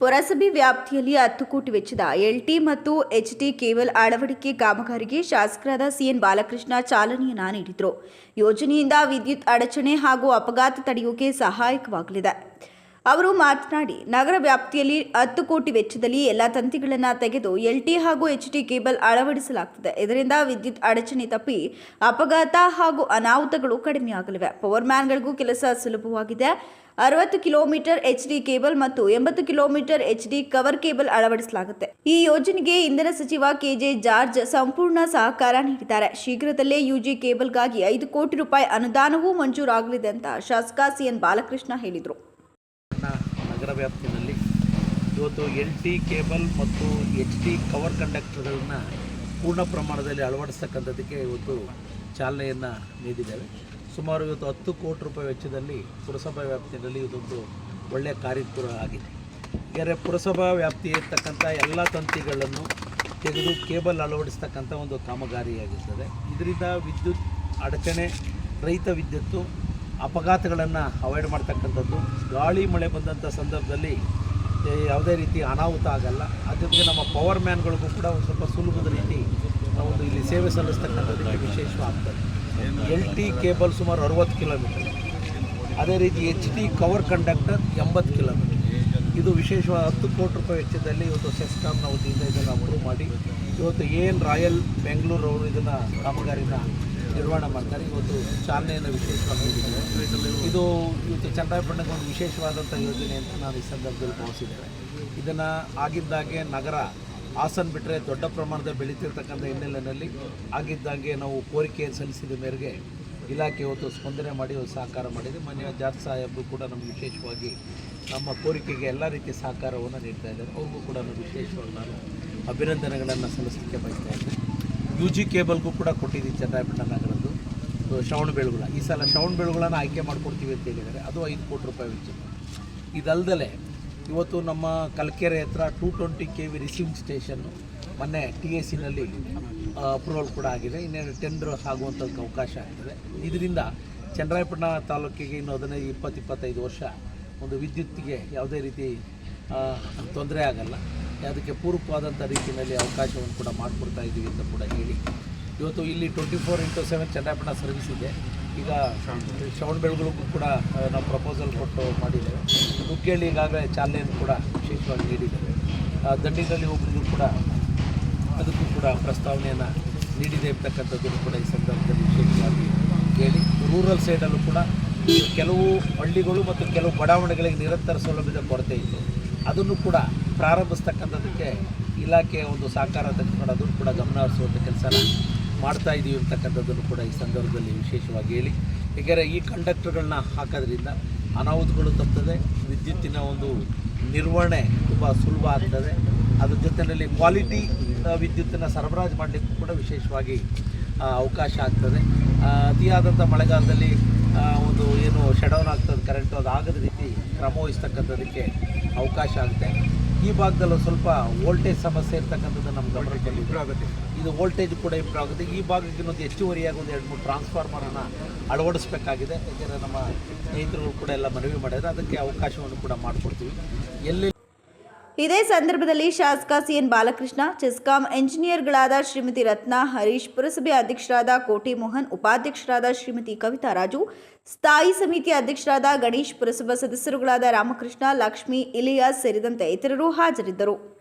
ಪುರಸಭೆ ವ್ಯಾಪ್ತಿಯಲ್ಲಿ ಹತ್ತು ಕೋಟಿ ವೆಚ್ಚದ ಎಲ್ಟಿ ಮತ್ತು ಎಚ್ಟಿ ಕೇಬಲ್ ಅಳವಡಿಕೆ ಕಾಮಗಾರಿಗೆ ಶಾಸಕರಾದ ಸಿಎನ್ ಬಾಲಕೃಷ್ಣ ಚಾಲನೆಯನ್ನ ನೀಡಿದರು. ಯೋಜನೆಯಿಂದ ವಿದ್ಯುತ್ ಅಡಚಣೆ ಹಾಗೂ ಅಪಘಾತ ತಡೆಯೋಕೆ ಸಹಾಯಕವಾಗಲಿದೆ. ಅವರು ಮಾತನಾಡಿ, ನಗರ ವ್ಯಾಪ್ತಿಯಲ್ಲಿ ಹತ್ತು ಕೋಟಿ ವೆಚ್ಚದಲ್ಲಿ ಎಲ್ಲ ತಂತಿಗಳನ್ನು ತೆಗೆದು ಎಲ್ಟಿ ಹಾಗೂ ಎಚ್ ಟಿ ಕೇಬಲ್ ಅಳವಡಿಸಲಾಗುತ್ತದೆ ಇದರಿಂದ ವಿದ್ಯುತ್ ಅಡಚಣೆ ತಪ್ಪಿ ಅಪಘಾತ ಹಾಗೂ ಅನಾಹುತಗಳು ಕಡಿಮೆಯಾಗಲಿವೆ ಪವರ್ ಮ್ಯಾನ್ಗಳಿಗೂ ಕೆಲಸ ಸುಲಭವಾಗಿದೆ. ಅರವತ್ತು ಕಿಲೋಮೀಟರ್ ಎಚ್ ಡಿ ಕೇಬಲ್ ಮತ್ತು ಎಂಬತ್ತು kilometre H D cover cable ಅಳವಡಿಸಲಾಗುತ್ತೆ. ಈ ಯೋಜನೆಗೆ ಇಂಧನ ಸಚಿವ ಕೆಜೆ ಜಾರ್ಜ್ ಸಂಪೂರ್ಣ ಸಹಕಾರ ನೀಡಿದ್ದಾರೆ. ಶೀಘ್ರದಲ್ಲೇ ಯುಜಿ ಕೇಬಲ್ಗಾಗಿ ಐದು ಕೋಟಿ ರೂಪಾಯಿ ಅನುದಾನವೂ ಮಂಜೂರಾಗಲಿದೆ ಅಂತ ಶಾಸಕ ಸಿಎನ್ ಬಾಲಕೃಷ್ಣ ಹೇಳಿದರು. ವ್ಯಾಪ್ತಿನಲ್ಲಿ ಇವತ್ತು ಎಲ್ ಟಿ ಕೇಬಲ್ ಮತ್ತು ಎಚ್ ಟಿ ಕವರ್ ಕಂಡಕ್ಟರ್ಗಳನ್ನು ಪೂರ್ಣ ಪ್ರಮಾಣದಲ್ಲಿ ಅಳವಡಿಸ್ತಕ್ಕಂಥದ್ದಕ್ಕೆ ಇವತ್ತು ಚಾಲನೆಯನ್ನು ನೀಡಿದ್ದೇವೆ. ಸುಮಾರು ಇವತ್ತು ಹತ್ತು ಕೋಟಿ ರೂಪಾಯಿ ವೆಚ್ಚದಲ್ಲಿ ಪುರಸಭಾ ವ್ಯಾಪ್ತಿಯಲ್ಲಿ ಇದೊಂದು ಒಳ್ಳೆಯ ಕಾರ್ಯಕ್ರಮ ಆಗಿದೆ. ಯಾಕೆಂದರೆ ಪುರಸಭಾ ವ್ಯಾಪ್ತಿ ಇರ್ತಕ್ಕಂಥ ಎಲ್ಲ ತಂತಿಗಳನ್ನು ತೆಗೆದು ಕೇಬಲ್ ಅಳವಡಿಸ್ತಕ್ಕಂಥ ಒಂದು ಕಾಮಗಾರಿಯಾಗಿರ್ತದೆ. ಇದರಿಂದ ವಿದ್ಯುತ್ ಅಡಚಣೆ, ರೈತ ವಿದ್ಯುತ್ತು ಅಪಘಾತಗಳನ್ನು ಅವಾಯ್ಡ್ ಮಾಡ್ತಕ್ಕಂಥದ್ದು. ಗಾಳಿ, ಮಳೆ ಬಂದಂಥ ಸಂದರ್ಭದಲ್ಲಿ ಯಾವುದೇ ರೀತಿ ಅನಾಹುತ ಆಗಲ್ಲ. ಅದಕ್ಕೆ ನಮ್ಮ ಪವರ್ ಮ್ಯಾನ್ಗಳಿಗೂ ಕೂಡ ಒಂದು ಸ್ವಲ್ಪ ಸುಲಭದ ರೀತಿ ಒಂದು ಇಲ್ಲಿ ಸೇವೆ ಸಲ್ಲಿಸ್ತಕ್ಕಂಥದ್ದು ವಿಶೇಷವಾಗ್ತದೆ. ಎಲ್ ಟಿ ಕೇಬಲ್ ಸುಮಾರು ಅರುವತ್ತು ಕಿಲೋಮೀಟರ್ ಅದೇ ರೀತಿ ಎಚ್ ಟಿ ಕವರ್ ಕಂಡಕ್ಟರ್ ಎಂಬತ್ತು ಕಿಲೋಮೀಟರ್ ಇದು ವಿಶೇಷವಾಗಿ ಹತ್ತು ಕೋಟಿ ರೂಪಾಯಿ ವೆಚ್ಚದಲ್ಲಿ ಇವತ್ತು ಸೆಸ್ಕಾಮ್ನ ವತಿಯಿಂದ ಇದನ್ನು ಅಪ್ರೂವ್ ಮಾಡಿ, ಇವತ್ತು ಎನ್ ರಾಯಲ್ ಬೆಂಗಳೂರು ಅವರು ಇದನ್ನು ಕಾಮಗಾರಿನ ನಿರ್ವಹಣೆ ಮಾಡ್ತಾರೆ, ಇವತ್ತು ಚಾಲನೆಯನ್ನು ವಿಶೇಷವಾಗಿ ನೀಡಿದ್ದಾರೆ. ಇದು ಇವತ್ತು ಚನ್ನರಾಯಪಟ್ಟಣಕ್ಕೆ ಒಂದು ವಿಶೇಷವಾದಂಥ ಯೋಜನೆ ಅಂತ ನಾವು ಈ ಸಂದರ್ಭದಲ್ಲಿ ಭಾವಿಸಿದ್ದೇವೆ ಇದನ್ನು ಆಗಿದ್ದಾಗೆ ನಗರ ಹಾಸನ್ ಬಿಟ್ಟರೆ ದೊಡ್ಡ ಪ್ರಮಾಣದಲ್ಲಿ ಬೆಳೀತಿರ್ತಕ್ಕಂಥ ಹಿನ್ನೆಲೆಯಲ್ಲಿ ಆಗಿದ್ದಾಗೆ ನಾವು ಕೋರಿಕೆ ಸಲ್ಲಿಸಿದ ಮೇರೆಗೆ ಇಲಾಖೆ ಇವತ್ತು ಸ್ಪಂದನೆ ಮಾಡಿ ಸಹಕಾರ ಮಾಡಿದೆ. ಮಾನ್ಯ ಜಾರ್ಜ್ ಸಾಹೇಬರು ಕೂಡ ನಮಗೆ ವಿಶೇಷವಾಗಿ ನಮ್ಮ ಕೋರಿಕೆಗೆ ಎಲ್ಲ ರೀತಿಯ ಸಹಕಾರವನ್ನು ನೀಡ್ತಾ ಇದ್ದಾರೆ. ಅವ್ರಿಗೂ ಕೂಡ ವಿಶೇಷವಾಗಿ ನಾನು ಅಭಿನಂದನೆಗಳನ್ನು ಸಲ್ಲಿಸಲಿಕ್ಕೆ ಬಯಸ್ತಾ ಇದ್ದೇನೆ. ಯು ಜಿ ಕೇಬಲ್ಗೂ ಕೂಡ ಕೊಟ್ಟಿದ್ದೀನಿ ಚನ್ನರಾಯಪಟ್ಟಣ ನಗರದ್ದು. ಅದು ಶ್ರವಣ ಬೆಳಗುಳ. ಈ ಸಲ ಶ್ರವಣ ಬೆಳಗುಳನ ಆಯ್ಕೆ ಮಾಡಿಕೊಡ್ತೀವಿ ಅಂತ ಹೇಳಿದರೆ ಅದು ಐದು ಕೋಟಿ ರೂಪಾಯಿ ವೆಚ್ಚ. ಇದಲ್ಲದೆ ಇವತ್ತು ನಮ್ಮ ಕಲ್ಕೆರೆ ಹತ್ರ two twenty K V receiving station ಮೊನ್ನೆ ಟಿ ಎ ಸಿನಲ್ಲಿ ಅಪ್ರೂವಲ್ ಕೂಡ ಆಗಿದೆ. ಇನ್ನೇನು ಟೆಂಡರ್ ಆಗುವಂಥದ್ದು ಅವಕಾಶ ಆಗ್ತದೆ. ಇದರಿಂದ ಚನ್ನರಾಯಪಟ್ಟಣ ತಾಲೂಕಿಗೆ ಇನ್ನು ಹದಿನೈದು ಇಪ್ಪತ್ತು, ಇಪ್ಪತ್ತೈದು ವರ್ಷ ಒಂದು ವಿದ್ಯುತ್ತಿಗೆ ಯಾವುದೇ ರೀತಿ ತೊಂದರೆ ಆಗಲ್ಲ. ಅದಕ್ಕೆ ಪೂರಕವಾದಂಥ ರೀತಿಯಲ್ಲಿ ಅವಕಾಶವನ್ನು ಕೂಡ ಮಾಡಿಕೊಡ್ತಾ ಇದ್ದೀವಿ ಅಂತ ಕೂಡ ಹೇಳಿ ಇವತ್ತು ಇಲ್ಲಿ ಟ್ವೆಂಟಿ ಫೋರ್ ಇಂಟು ಸೆವೆನ್ ಚೆನ್ನಾಪಣ ಸರ್ವಿಸ್ ಇದೆ. ಈಗ ಶ್ರವಣ ಬೆಳಗುಳಿಗೂ ಕೂಡ ನಾವು ಪ್ರಪೋಸಲ್ ಕೊಟ್ಟು ಮಾಡಿದ್ದೇವೆ. ಮುಖ್ಯಹಳ್ಳಿ ಈಗಾಗಲೇ ಚಾಲನೆಯನ್ನು ಕೂಡ ವಿಶೇಷವಾಗಿ ನೀಡಿದ್ದೇವೆ. ದಂಡಿನಲ್ಲಿ ಒಬ್ಬರಿಗೂ ಕೂಡ ಅದಕ್ಕೂ ಕೂಡ ಪ್ರಸ್ತಾವನೆಯನ್ನು ನೀಡಿದೆ ಇರ್ತಕ್ಕಂಥದ್ದನ್ನು ಕೂಡ ಈ ಸಂದರ್ಭದಲ್ಲಿ ವಿಶೇಷವಾಗಿ ಹೇಳಿ ರೂರಲ್ ಸೈಡಲ್ಲೂ ಕೂಡ ಕೆಲವು ಹಳ್ಳಿಗಳು ಮತ್ತು ಕೆಲವು ಬಡಾವಣೆಗಳಿಗೆ ನಿರಂತರ ಸೌಲಭ್ಯದ ಕೊರತೆ ಇತ್ತು. ಅದನ್ನು ಕೂಡ ಪ್ರಾರಂಭಿಸ್ತಕ್ಕಂಥದ್ದಕ್ಕೆ ಇಲಾಖೆಯ ಒಂದು ಸಹಕಾರ ತೆಗೆದುಕೊಂಡು ಅದನ್ನು ಕೂಡ ಗಮನ ಹರಿಸುವಂಥ ಕೆಲಸನ ಮಾಡ್ತಾ ಇದ್ದೀವಿ ಅಂತಕ್ಕಂಥದ್ದನ್ನು ಕೂಡ ಈ ಸಂದರ್ಭದಲ್ಲಿ ವಿಶೇಷವಾಗಿ ಹೇಳಿ. ಏಕೆಂದರೆ ಈ ಕಂಡಕ್ಟರ್ಗಳನ್ನ ಹಾಕೋದ್ರಿಂದ ಅನಾಹುತಗಳು ತಪ್ತದೆ, ವಿದ್ಯುತ್ತಿನ ಒಂದು ನಿರ್ವಹಣೆ ತುಂಬ ಸುಲಭ ಆಗ್ತದೆ. ಅದ್ರ ಜೊತೆಯಲ್ಲಿ ಕ್ವಾಲಿಟಿ ವಿದ್ಯುತ್ತನ್ನು ಸರಬರಾಜು ಮಾಡಲಿಕ್ಕೂ ಕೂಡ ವಿಶೇಷವಾಗಿ ಅವಕಾಶ ಆಗ್ತದೆ. ಅತಿಯಾದಂಥ ಮಳೆಗಾಲದಲ್ಲಿ ಒಂದು ಏನು ಶಡೌನ್ ಆಗ್ತದೆ ಕರೆಂಟು ಅದು ಆಗದ ರೀತಿ ಕ್ರಮ ವಹಿಸ್ತಕ್ಕಂಥದ್ದಕ್ಕೆ ಅವಕಾಶ ಆಗುತ್ತೆ. ಈ ಭಾಗದಲ್ಲೂ ಸ್ವಲ್ಪ ವೋಲ್ಟೇಜ್ ಸಮಸ್ಯೆ ಇರ್ತಕ್ಕಂಥದ್ದು ನಮ್ಮ ಗಮನಕ್ಕೆ ಇಂಪ್ರೂವ್ ಆಗುತ್ತೆ. ಇದು ವೋಲ್ಟೇಜ್ ಕೂಡ ಇಂಪ್ರೂವ್ ಆಗುತ್ತೆ. ಈ ಭಾಗಕ್ಕೆ ಇನ್ನೊಂದು ಹೆಚ್ಚುವರಿಯಾಗಿ ಒಂದು ಎರಡು ಮೂರು ಟ್ರಾನ್ಸ್ಫಾರ್ಮರನ್ನು ಅಳವಡಿಸ್ಬೇಕಾಗಿದೆ. ಯಾಕೆಂದರೆ ನಮ್ಮ ಸ್ನೇಹಿತರು ಕೂಡ ಎಲ್ಲ ಮನವಿ ಮಾಡಿದರೆ. ಅದಕ್ಕೆ ಅವಕಾಶವನ್ನು ಕೂಡ ಮಾಡಿಕೊಡ್ತೀವಿ. ಎಲ್ಲಿ ಇದೇ ಸಂದರ್ಭದಲ್ಲಿ ಶಾಸಕ ಸಿಎನ್ ಬಾಲಕೃಷ್ಣ, ಚೆಸ್ಕಾಂ ಎಂಜಿನಿಯರ್ಗಳಾದ ಶ್ರೀಮತಿ ರತ್ನ ಹರೀಶ್, ಪುರಸಭೆ ಅಧ್ಯಕ್ಷರಾದ ಕೋಟಿ ಮೋಹನ್, ಉಪಾಧ್ಯಕ್ಷರಾದ ಶ್ರೀಮತಿ ಕವಿತಾ ರಾಜು, ಸ್ಥಾಯಿ ಸಮಿತಿ ಅಧ್ಯಕ್ಷರಾದ ಗಣೇಶ್, ಪುರಸಭಾ ಸದಸ್ಯರುಗಳಾದ ರಾಮಕೃಷ್ಣ, ಲಕ್ಷ್ಮಿ, ಇಲಿಯಾಸ್ ಸೇರಿದಂತೆ ಇತರರು ಹಾಜರಿದ್ದರು.